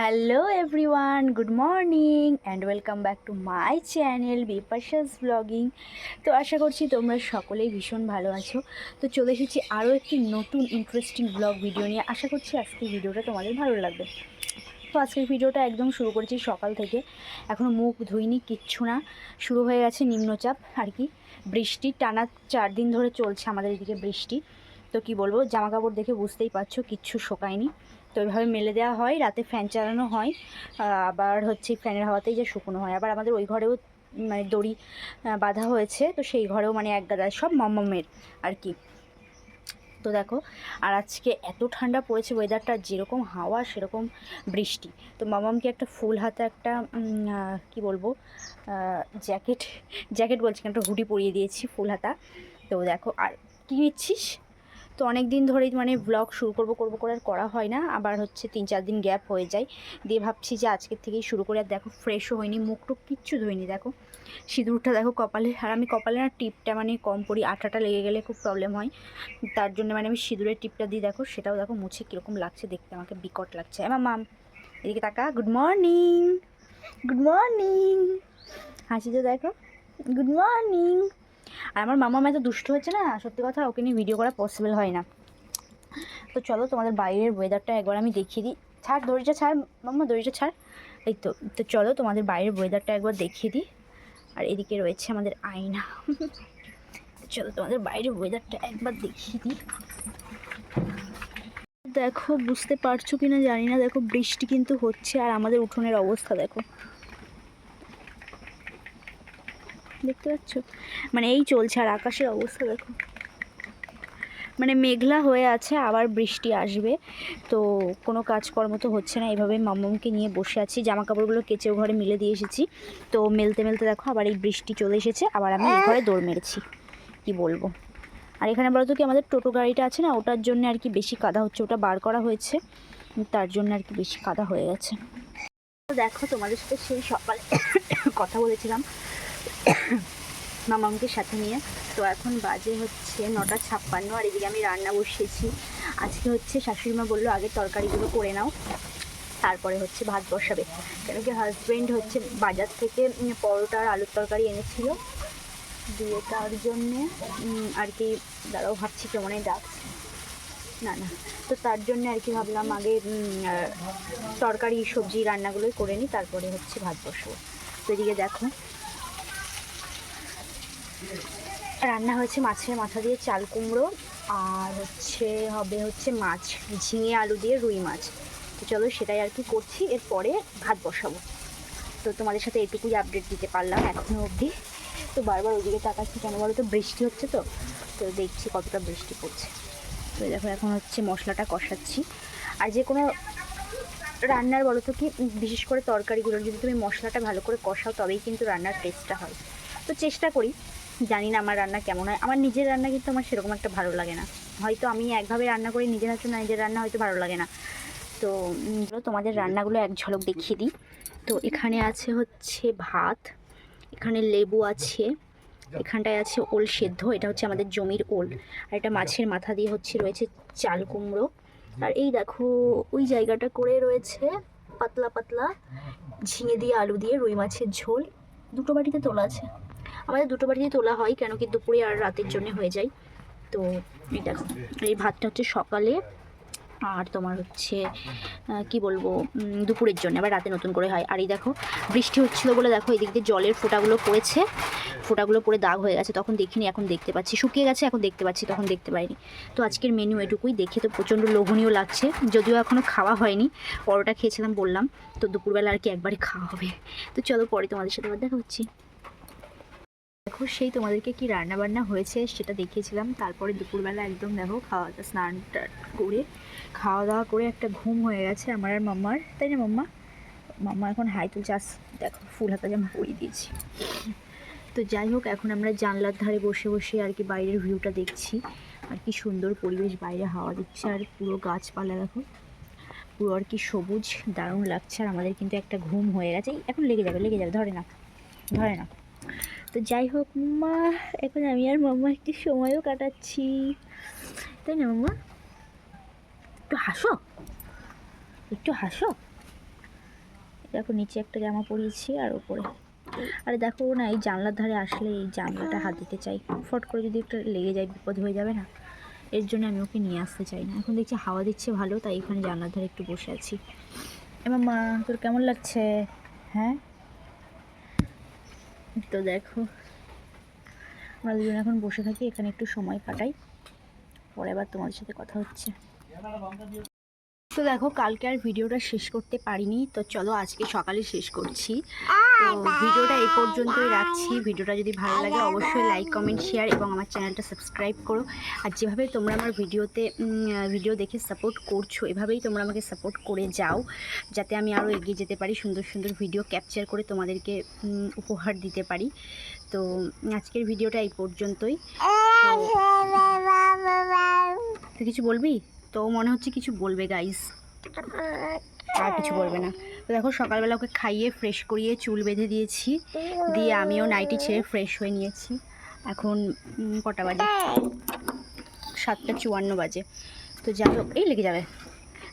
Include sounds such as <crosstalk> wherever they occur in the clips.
Hello everyone good morning and welcome back to my channel Bipasha's blogging তো আশা করছি তোমরা সকলেই ভীষণ ভালো আছো। তো চলে এসেছি আরও একটি নতুন ইন্টারেস্টিং ব্লগ ভিডিও নিয়ে। আশা করছি আজকের ভিডিওটা তোমাদের ভালো লাগবে। তো আজকের ভিডিওটা একদম শুরু করেছি সকাল থেকে। এখনও মুখ ধুইনি, কিচ্ছু না। শুরু হয়ে গেছে নিম্নচাপ, আর কি। বৃষ্টি, টানা চার দিন ধরে চলছে আমাদের এদিকে বৃষ্টি। তো কি বলব জামা কাপড় দেখে বুঝতেই পারছ, কিচ্ছু শোকায়নি। তো ওইভাবে মেলে দেওয়া হয়, রাতে ফ্যান চালানো হয় আবার হচ্ছে ফ্যানের হাওয়াতেই যে শুকনো হয়। আবার আমাদের ওই ঘরেও মানে দড়ি বাঁধা হয়েছে, তো সেই ঘরেও মানে এক গাদা সব মম্মমের আর কি। তো দেখো, আর আজকে এত ঠান্ডা পড়েছে ওয়েদারটা যেরকম হাওয়া সেরকম বৃষ্টি। তো মামামকে একটা ফুল হাতে একটা কি বলব জ্যাকেট জ্যাকেট বলছি একটা হুডি পরিয়ে দিয়েছি ফুল হাতা। তো দেখো, আর কী নিচ্ছিস? তো অনেক দিন ধরেই মানে ব্লগ শুরু করব করব, করে আর করা হয় না। আবার হচ্ছে তিন, চার দিন গ্যাপ হয়ে যায়। দিয়ে ভাবছি যে আজকের থেকেই শুরু করে। আর দেখো ফ্রেশও হয়নি, মুখ টুক কিচ্ছু ধুইনি, দেখো। সিঁদুরটা দেখো কপালে। আর আমি কপালে না টিপটা মানে কম পরি, আঠাটা লেগে গেলে খুব প্রবলেম হয়। তার জন্য মানে আমি সিঁদুরের টিপটা দিই, দেখো। সেটাও দেখো মুছে কীরকম লাগছে দেখতে, আমাকে বিকট লাগছে। আমার মাম এদিকে তাকা। গুড মর্নিং গুড মর্নিং হাসি তো দেখো। গুড মর্নিং আর আমার মামা এত দুষ্ট হচ্ছে না, সত্যি কথা ওকে নিয়ে ভিডিও করা পসিবল হয় না। তো চলো তোমাদের বাইরের ওয়েদারটা একবার আমি দেখিয়ে দিই। ছাড় দড়িটা ছাড় মাম্মা দড়িটা ছাড়। এই তো তো চলো তোমাদের বাইরের ওয়েদারটা একবার দেখিয়ে দিই। আর এদিকে রয়েছে আমাদের আয়না। <laughs> চলো তোমাদের বাইরের ওয়েদারটা একবার দেখিয়ে দিই। দেখো, বুঝতে পারছ কি না জানি না, দেখো বৃষ্টি কিন্তু হচ্ছে আর আমাদের উঠোনের অবস্থা, দেখো। দেখতে পাচ্ছ? মানে এই চলছে আর আকাশের অবস্থা দেখো। মানে মেঘলা হয়ে আছে, আবার বৃষ্টি আসবে। তো কোনো কাজকর্ম তো হচ্ছে না এভাবে মাম্মামকে নিয়ে বসে আছি। জামা কাপড়গুলো কেচেও ঘরে মিলে দিয়ে এসেছি। তো মেলতে মেলতে দেখো, আবার এই বৃষ্টি চলে এসেছে, আবার আমি এই ঘরে দৌড় মেরেছি। কি বলব? আর এখানে বলতো কি, আমাদের টোটো গাড়িটা আছে না, ওটার জন্য আর কি বেশি কাদা হচ্ছে, ওটা বার করা হয়েছে। তার জন্য আর কি বেশি কাদা হয়ে গেছে। দেখো, তোমাদের সাথে সেই সকালে <coughs> কথা বলেছিলাম। <coughs> মামামকে সাথে নিয়ে। তো এখন বাজে হচ্ছে নটা ছাপ্পান্ন, আর এদিকে আমি রান্না বসিয়েছি। আজকে হচ্ছে শাশুড়িমা বলল আগে তরকারিগুলো করে নাও। তারপরে হচ্ছে ভাত বসাবে। কেন কি হাজব্যান্ড হচ্ছে বাজার থেকে পরোটা আর আলুর তরকারি এনেছিল। দিয়ে তার জন্যে আর কি, দাঁড়াও ভাবছি কেমনই ডাকছে। না না। তো তার জন্য আর কি ভাবলাম, আগে তরকারি, সবজি, রান্নাগুলোই করে নিই, তারপরে হচ্ছে ভাত বসাবো। তো এদিকে দেখো রান্না হয়েছে মাছের মাথা দিয়ে চাল কুমড়ো, আর হচ্ছে হবে হচ্ছে মাছ, ঝিঙে আলু দিয়ে রুই মাছ। তো চলো সেটাই আর কি করছি, এরপরে ভাত বসাবো। তো তোমাদের সাথে এটুকুই আপডেট দিতে পারলাম এখনও অবধি। তো বারবার ওদিকে তাকাচ্ছি কেন বলো তো? বৃষ্টি হচ্ছে তো তো দেখছি কতটা বৃষ্টি পড়ছে। তো দেখো এখন হচ্ছে মশলাটা কষাচ্ছি। আর যে কোনো রান্নার বলো তো কি, বিশেষ করে তরকারিগুলোর যদি তুমি মশলাটা ভালো করে কষাও, তবেই কিন্তু রান্নার টেস্টটা হয়। তো চেষ্টা করি। জানি না আমার রান্না কেমন হয়। আমার নিজের রান্না কিন্তু আমার সেরকম একটা ভালো লাগে না। হয়তো আমি একভাবে রান্না করি, নিজের হাতে না নিজের রান্না হয়তো ভালো লাগে না। তো তোমাদের রান্নাগুলো এক ঝলক দেখিয়ে দিই। তো, এখানে আছে হচ্ছে ভাত, এখানে লেবু আছে, এখানটায় আছে ওল সেদ্ধ, এটা হচ্ছে আমাদের জমির ওল। আর এটা মাছের মাথা দিয়ে হচ্ছে রয়েছে চাল কুমড়ো। আর এই দেখো, ওই জায়গাটা করে রয়েছে পাতলা পাতলা ঝিঙে দিয়ে, আলু দিয়ে, রুই মাছের ঝোল। দুটো বাটিতে তোলা আছে। আমাদের দুটো বাটিতে তোলা হয় কেন কি দুপুরে আর রাতের জন্য হয়ে যায়। তো দেখো এই ভাতটা হচ্ছে সকালে, আর তোমার হচ্ছে কি বলব দুপুরের জন্য, আবার রাতে নতুন করে হয়। আর এই দেখো, বৃষ্টি হচ্ছিল বলে দেখো, এদিক দিয়ে জলের ফোঁটাগুলো পড়েছে, ফোঁটাগুলো পড়ে দাগ হয়ে গেছে, তখন দেখিনি, এখন দেখতে পাচ্ছি। শুকিয়ে গেছে, এখন দেখতে পাচ্ছি, তখন দেখতে পাইনি। তো আজকের মেনু এটুকুই, দেখে তো প্রচণ্ড লোভনীয় লাগছে, যদিও এখনও খাওয়া হয়নি, পরোটা খেয়েছিলাম বললাম, তো দুপুরবেলা আর কি একবারে খাওয়া হবে। তো চলো পরে তোমাদের সাথে আবার দেখা হচ্ছে। দেখো সেই তোমাদেরকে কি রান্না বান্না হয়েছে সেটা দেখিয়েছিলাম। তারপরে দুপুরবেলা একদম দেখো খাওয়া দাওয়া স্নান করে খাওয়া দাওয়া করে একটা ঘুম হয়ে গেছে আমার আর মাম্মার। তাই না মাম্মা? মাম্মা এখন হাই তুলছে আস দেখো ফুল হাতা জামা পরিয়ে দিয়েছি। তো যাই হোক, এখন আমরা জানলার ধারে বসে বসে আর কি বাইরের ভিউটা দেখছি। আর কি সুন্দর পরিবেশ বাইরে হাওয়া দিচ্ছে আর পুরো গাছপালা দেখো। পুরো আর কি সবুজ, দারুণ লাগছে আর আমাদের কিন্তু একটা ঘুম হয়ে গেছে। এখন লেগে যাবে লেগে যাবে, ধরে না ধরে না তো যাই হোক, মা, এখন আমি আর মাম্মা একটু সময়ও কাটাচ্ছি। তাই না, মাম্মা? একটু হাসো। একটু হাসো। দেখো, নিচে একটা জামা পরিয়েছি আর ওপরে আরে দেখো না, এই জানলার ধারে আসলে এই জানলাটা হাত দিতে চাই। ফট করে যদি একটা লেগে যায়, বিপদ হয়ে যাবে না? এর জন্য আমি ওকে নিয়ে আসতে চাই না। এখন দেখছি হাওয়া দিচ্ছে ভালো, তাই এখানে জানলার ধারে একটু বসে আছি। এবার মা তোর কেমন লাগছে? হ্যাঁ? তো দেখো। আমরা দুজন এখন বসে থাকি, এখানে একটু সময় কাটাই। পরে আবার তোমাদের সাথে কথা হচ্ছে। তো দেখো কালকে আর ভিডিওটা শেষ করতে পারিনি তো চলো আজকে সকালে শেষ করছি। তো ভিডিওটা এই পর্যন্তই রাখছি। ভিডিওটা যদি ভালো লাগে অবশ্যই লাইক কমেন্ট শেয়ার এবং আমার চ্যানেলটা সাবস্ক্রাইব করো। আর যেভাবে তোমরা আমার ভিডিওতে ভিডিও দেখে সাপোর্ট করছ এভাবেই তোমরা আমাকে সাপোর্ট করে যাও যাতে আমি আরও এগিয়ে যেতে পারি সুন্দর সুন্দর ভিডিও ক্যাপচার করে তোমাদেরকে উপহার দিতে পারি। তো আজকের ভিডিওটা এই পর্যন্তই। তুই কিছু বলবি? তো মনে হচ্ছে কিছু বলবে গাইস আর কিছু বলবে না। তো দেখো, সকালবেলা ওকে খাইয়ে ফ্রেশ করিয়ে চুল বেঁধে দিয়েছি। দিয়ে আমিও নাইটি ছেড়ে ফ্রেশ হয়ে নিয়েছি। এখন কটা বাজে? সাতটা চুয়ান্ন বাজে। তো যাই হোক, এই লেগে যাবে।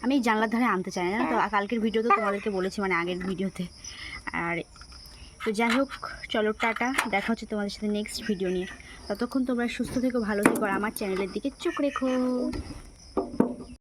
আমি জানলার ধারে আনতে চাই না, তো কালকের ভিডিওতে তোমাদেরকে বলেছি মানে আগের ভিডিওতে আর তো যাই হোক, চলো, টাটা। দেখা হচ্ছে তোমাদের সাথে নেক্সট ভিডিও নিয়ে। ততক্ষণ তোমরা সুস্থ থেকো, ভালো থেকো আমার চ্যানেলের দিকে চোখ রেখো।